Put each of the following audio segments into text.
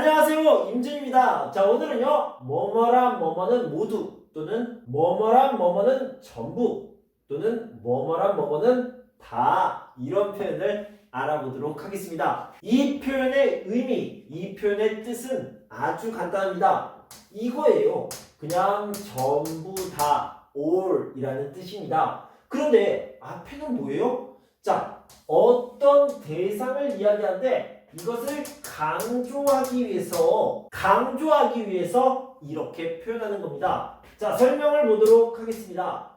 안녕하세요. 임준입니다. 자 오늘은요 뭐뭐랑 뭐뭐는 모두 또는 뭐뭐랑 뭐뭐는 전부 또는 뭐뭐랑 뭐뭐는 다 이런 표현을 알아보도록 하겠습니다. 이 표현의 의미 이 표현의 뜻은 아주 간단합니다. 이거예요. 그냥 전부 다 all 이라는 뜻입니다. 그런데 앞에는 뭐예요? 자 어떤 대상을 이야기하는데 이것을 강조하기 위해서 강조하기 위해서 이렇게 표현하는 겁니다. 자, 설명을 보도록 하겠습니다.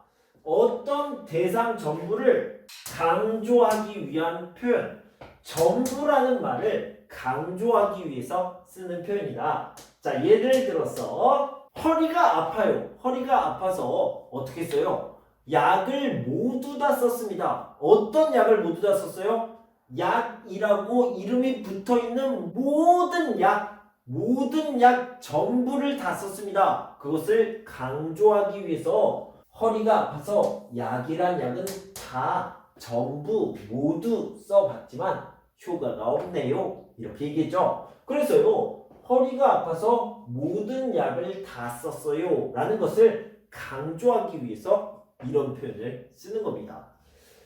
어떤 대상 전부를 강조하기 위한 표현 전부라는 말을 강조하기 위해서 쓰는 표현이다. 자, 예를 들어서 허리가 아파요. 허리가 아파서 어떻게 써요? 약을 모두 다 썼습니다. 어떤 약을 모두 다 썼어요? 약이라고 이름이 붙어 있는 모든 약, 모든 약 전부를 다 썼습니다. 그것을 강조하기 위해서 허리가 아파서 약이란 약은 다 전부 모두 써봤지만 효과가 없네요. 이렇게 얘기했죠. 그래서요, 허리가 아파서 모든 약을 다 썼어요. 라는 것을 강조하기 위해서 이런 표현을 쓰는 겁니다.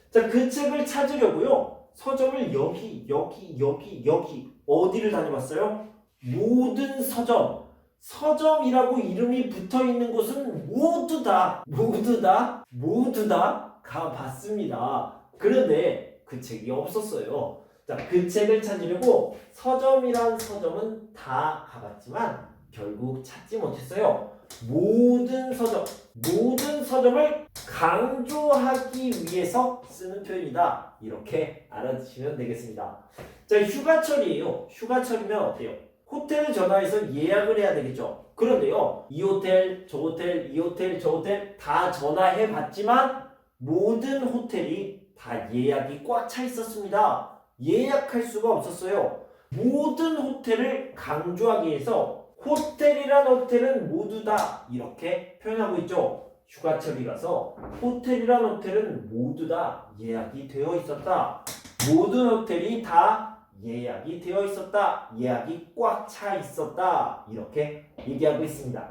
자, 그 책을 찾으려고요. 서점을 여기, 여기, 여기, 여기 어디를 다녀봤어요? 모든 서점. 서점이라고 이름이 붙어 있는 곳은 모두 다, 모두 다, 모두 다 가봤습니다. 그런데 그 책이 없었어요. 자, 그 책을 찾으려고 서점이란 서점은 다 가봤지만 결국 찾지 못했어요. 모든 서점, 모든 서점을 강조하기 위해서 쓰는 표현이다. 이렇게 알아두시면 되겠습니다. 자, 휴가철이에요. 휴가철이면 어때요? 호텔을 전화해서 예약을 해야 되겠죠. 그런데요, 이 호텔, 저 호텔, 이 호텔, 저 호텔 다 전화해 봤지만 모든 호텔이 다 예약이 꽉 차 있었습니다. 예약할 수가 없었어요. 모든 호텔을 강조하기 위해서 호텔이란 호텔은 모두 다 이렇게 표현하고 있죠. 휴가철이라서 호텔이란 호텔은 모두 다 예약이 되어 있었다. 모든 호텔이 다 예약이 되어 있었다. 예약이 꽉 차 있었다. 이렇게 얘기하고 있습니다.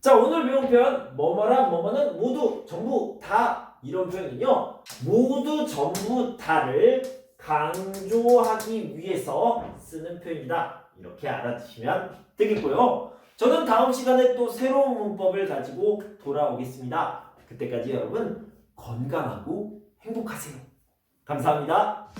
자, 오늘 배운 표현 뭐뭐란 뭐뭐는 모두 전부 다 이런 표현은요. 모두 전부 다를 강조하기 위해서 쓰는 표현이다. 이렇게 알아두시면 되겠고요. 저는 다음 시간에 또 새로운 문법을 가지고 돌아오겠습니다. 그때까지 여러분 건강하고 행복하세요. 감사합니다.